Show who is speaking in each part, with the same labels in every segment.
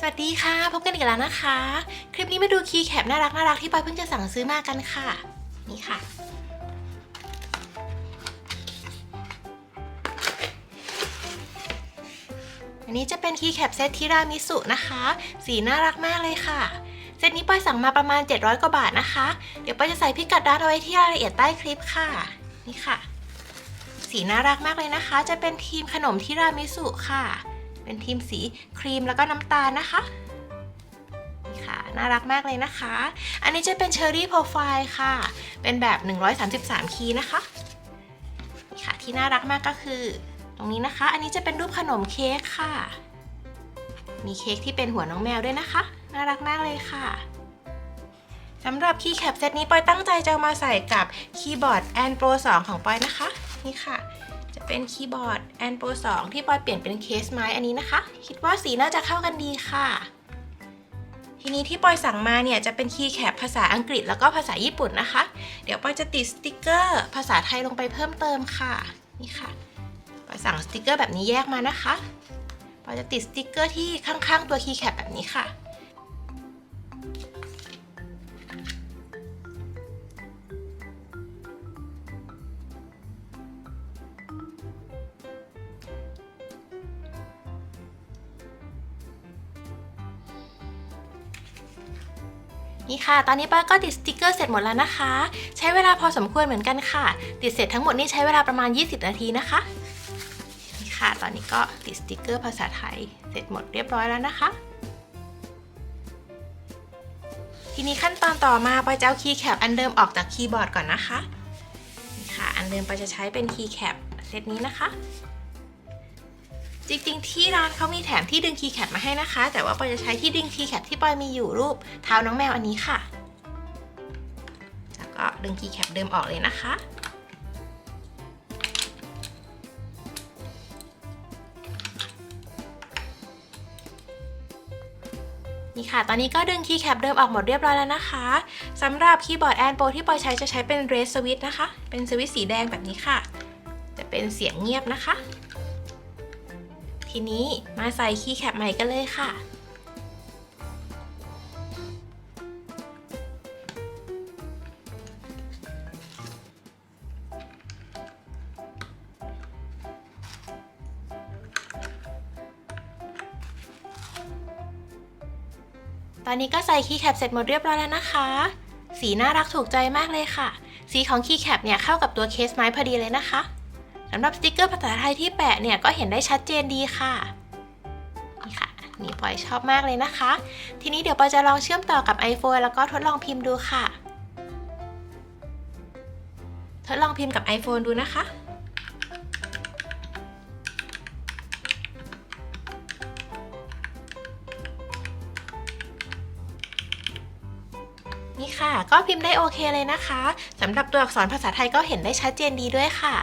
Speaker 1: สวัสดีค่ะ พบกันอีกแล้วนะคะ คลิปนี้มาดูคีย์แคปน่ารักน่ารักที่ปอยเพิ่งจะสั่งซื้อมากันค่ะ นี่ค่ะ อันนี้จะเป็นคีย์แคปเซตทิรามิสุนะคะ สีน่ารักมากเลยค่ะ เซตนี้ปอยสั่งมาประมาณ 700 กว่าบาทนะคะ เดี๋ยวปอยจะใส่พิกัดร้านเอาไว้ที่รายละเอียดใต้คลิปค่ะ นี่ค่ะ สีน่ารักมากเลยนะคะ จะเป็นทีมขนมทิรามิสุค่ะ เป็นทีมสีครีมแล้วก็น้ำตาลนะคะนี่ค่ะน่ารักมากเลยนะคะ อันนี้จะเป็นเชอร์รี่โปรไฟล์ค่ะ เป็นแบบ 133 คีย์นะคะนี่ค่ะที่น่ารักมากก็คือ ตรงนี้นะคะ อันนี้จะเป็นรูปขนมเค้กค่ะ มีเค้กที่เป็นหัวน้องแมวด้วยนะคะ น่ารักมากเลยค่ะสำหรับคีย์แคปเซตนี้ปอยตั้งใจจะมาใส่กับคีย์บอร์ด a n Pro 2 ของปอยนะคะ นี่ค่ะ เป็นคีย์บอร์ด a n Pro 2ที่ปอยเปลี่ยนเป็นเคสไม้อันนี้นะคะ คิดว่าสีน่าจะเข้ากันดีค่ะ ทีนี้ที่ปอยสั่งมาเนี่ยจะเป็นคีย์แคปภาษาอังกฤษแล้วก็ภาษาญี่ปุ่นนะคะ เดี๋ยวปอยจะติดสติกเกอร์ ภาษาไทยลงไปเพิ่มเติมค่ะ นี่ค่ะปอยสั่งสติกเกอร์แบบนี้แยกมานะคะปอยจะติดสติกเกอร์ที่ข้างๆ ตัวคีย์แคปแบบนี้ค่ะ นี่ค่ะ ตอนนี้ป้าก็ติดสติกเกอร์เสร็จหมดแล้วนะคะ ใช้เวลาพอสมควรเหมือนกันค่ะ ติดเสร็จทั้งหมดนี่ใช้เวลาประมาณ 20 นาทีนะคะนี่ค่ะ ตอนนี้ก็ติดสติกเกอร์ภาษาไทย เสร็จหมดเรียบร้อยแล้วนะคะ ทีนี้ขั้นตอนต่อมาปอยจะเอาคีย์แคปอันเดิมออกจากคีย์บอร์ดก่อนนะคะนี่ค่ะ อันเดิมปอยจะใช้เป็นคีย์แคปเซตนี้นะคะ จริงๆ ที่ร้านเขามีแถมที่ดึงคีย์แคปมาให้นะคะ แต่ว่าปอยจะใช้ที่ดึงคีย์แคปที่ปอยมีอยู่รูปเท้าน้องแมวอันนี้ค่ะ แล้วก็ดึงคีย์แคปเดิมออกเลยนะคะ นี่ค่ะ ตอนนี้ก็ดึงคีย์แคปเดิมออกหมดเรียบร้อยแล้วนะคะสำหรับคีย์บอร์ดแอนโปที่ปอยใช้จะใช้เป็นเรสสวิตนะคะ เป็นสวิตสีแดงแบบนี้ค่ะ จะเป็นเสียงเงียบนะคะ ทีนี้มาใส่คีย์แคปใหม่กันเลยค่ะตอนนี้ก็ใส่คีย์แคปเสร็จหมดเรียบร้อยแล้วนะคะ สีน่ารักถูกใจมากเลยค่ะ สีของคีย์แคปเนี่ยเข้ากับตัวเคสไม้พอดีเลยนะคะ สำหรับสติกเกอร์ภาษาไทยที่แปะเนี่ยก็เห็นได้ชัดเจนดีค่ะนี่ค่ะนี่ปอยชอบมากเลยนะคะ ทีนี้เดี๋ยวปอยจะลองเชื่อมต่อกับ iPhone แล้วก็ทดลองพิมพ์ดูค่ะ ทดลองพิมพ์กับ iPhone ดูนะคะนี่ค่ะ ก็พิมพ์ได้โอเคเลยนะคะสำหรับตัวอักษรภาษาไทยก็เห็นได้ชัดเจนดีด้วยค่ะ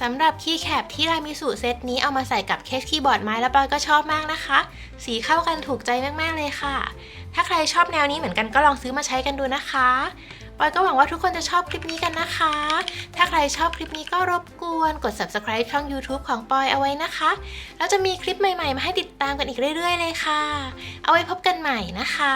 Speaker 1: สำหรับคีย์แคปที่รามิสุเซตนี้เอามาใส่กับเคสคีย์บอร์ดไม้แล้วปอยก็ชอบมากนะคะ สีเข้ากันถูกใจมากๆเลยค่ะ ถ้าใครชอบแนวนี้เหมือนกันก็ลองซื้อมาใช้กันดูนะคะปอยก็หวังว่าทุกคนจะชอบคลิปนี้กันนะคะ ถ้าใครชอบคลิปนี้ก็รบกวนกด subscribe ช่อง YouTube ของปอยเอาไว้นะคะ แล้วจะมีคลิปใหม่ๆ มาให้ติดตามกันอีกเรื่อยๆ เลยค่ะ เอาไว้พบกันใหม่นะคะ